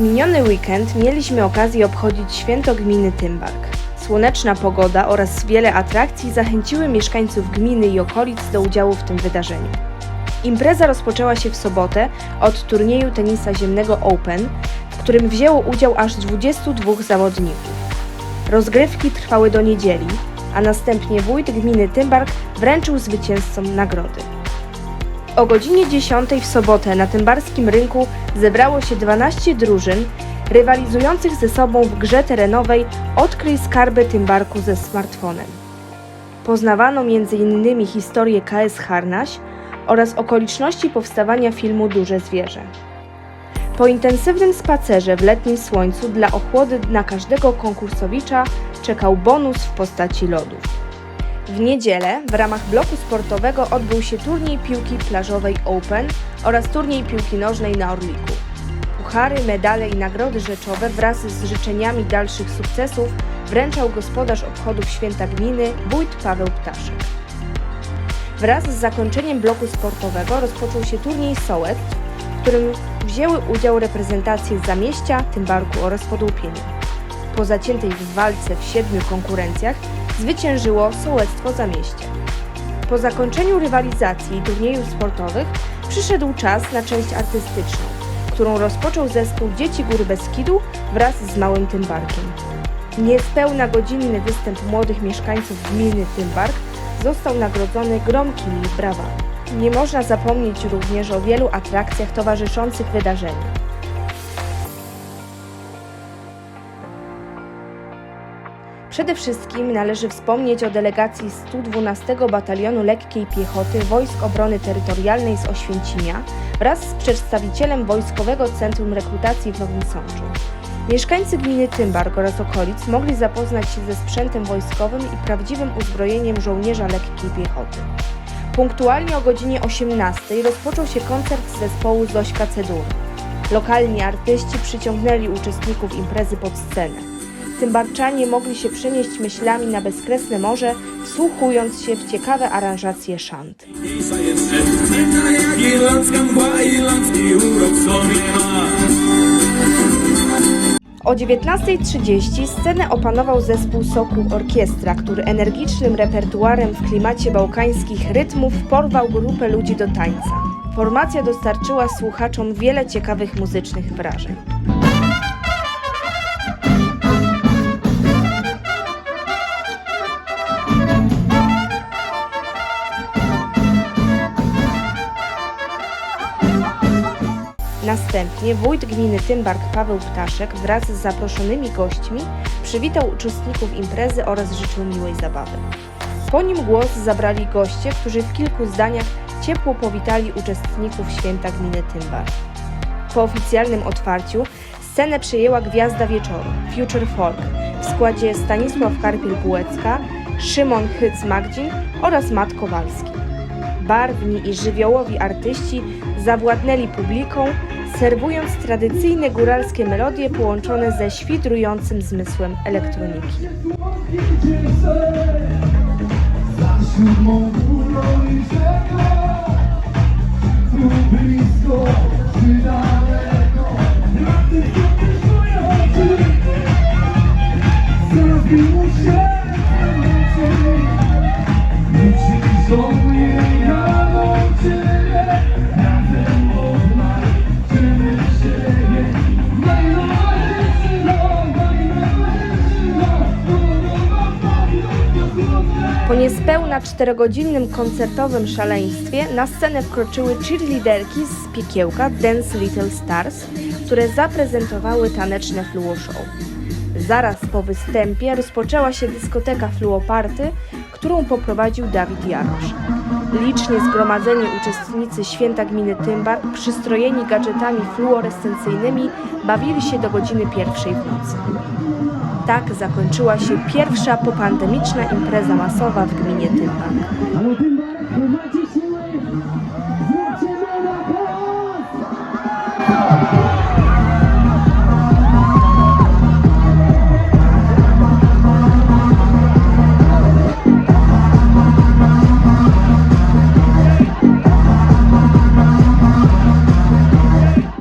miniony weekend mieliśmy okazję obchodzić święto gminy Tymbark. Słoneczna pogoda oraz wiele atrakcji zachęciły mieszkańców gminy i okolic do udziału w tym wydarzeniu. Impreza rozpoczęła się w sobotę od turnieju tenisa ziemnego Open, w którym wzięło udział aż 22 zawodników. Rozgrywki trwały do niedzieli, a następnie wójt gminy Tymbark wręczył zwycięzcom nagrody. O godzinie 10 w sobotę na tymbarskim rynku zebrało się 12 drużyn rywalizujących ze sobą w grze terenowej Odkryj skarby Tymbarku ze smartfonem. Poznawano m.in. historię KS Harnaś oraz okoliczności powstawania filmu Duże Zwierzę. Po intensywnym spacerze w letnim słońcu dla ochłody na każdego konkursowicza czekał bonus w postaci lodów. W niedzielę w ramach bloku sportowego odbył się turniej piłki plażowej Open oraz turniej piłki nożnej na Orliku. Puchary, medale i nagrody rzeczowe wraz z życzeniami dalszych sukcesów wręczał gospodarz obchodów święta gminy wójt Paweł Ptaszek. Wraz z zakończeniem bloku sportowego rozpoczął się turniej sołectw, w którym wzięły udział reprezentacje z Zamieścia, Tymbarku oraz Podłupienia. Po zaciętej w walce w siedmiu konkurencjach zwyciężyło sołectwo Zamieście. Po zakończeniu rywalizacji i turniejów sportowych przyszedł czas na część artystyczną, którą rozpoczął zespół Dzieci Góry Beskidu wraz z Małym Tymbarkiem. Niespełna godzinny występ młodych mieszkańców gminy Tymbark został nagrodzony gromkimi brawami. Nie można zapomnieć również o wielu atrakcjach towarzyszących wydarzeniu. Przede wszystkim należy wspomnieć o delegacji 112 Batalionu Lekkiej Piechoty Wojsk Obrony Terytorialnej z Oświęcimia wraz z przedstawicielem Wojskowego Centrum Rekrutacji w Nowym Sączu. Mieszkańcy gminy Tymbark oraz okolic mogli zapoznać się ze sprzętem wojskowym i prawdziwym uzbrojeniem żołnierza lekkiej piechoty. Punktualnie o godzinie 18 rozpoczął się koncert zespołu Zośka Cedur. Lokalni artyści przyciągnęli uczestników imprezy pod scenę. Tymbarczanie mogli się przenieść myślami na bezkresne morze, wsłuchując się w ciekawe aranżacje szant. O 19.30 scenę opanował zespół Soku Orkiestra, który energicznym repertuarem w klimacie bałkańskich rytmów porwał grupę ludzi do tańca. Formacja dostarczyła słuchaczom wiele ciekawych muzycznych wrażeń. Następnie wójt gminy Tymbark Paweł Ptaszek wraz z zaproszonymi gośćmi przywitał uczestników imprezy oraz życzył miłej zabawy. Po nim głos zabrali goście, którzy w kilku zdaniach ciepło powitali uczestników święta gminy Tymbark. Po oficjalnym otwarciu scenę przejęła gwiazda wieczoru Future Folk w składzie Stanisław Karpiel-Bułecka, Szymon Hyc-Magdzin oraz Mat Kowalski. Barwni i żywiołowi artyści zawładnęli publiką, serwując tradycyjne góralskie melodie połączone ze świdrującym zmysłem elektroniki. Po niespełna czterogodzinnym koncertowym szaleństwie na scenę wkroczyły cheerleaderki z piekiełka Dance Little Stars, które zaprezentowały taneczne fluo show. Zaraz po występie rozpoczęła się dyskoteka Fluoparty, którą poprowadził Dawid Jarosz. Licznie zgromadzeni uczestnicy święta gminy Tymbark, przystrojeni gadżetami fluorescencyjnymi, bawili się do godziny pierwszej w nocy. Tak zakończyła się pierwsza popandemiczna impreza masowa w gminie Tymbark.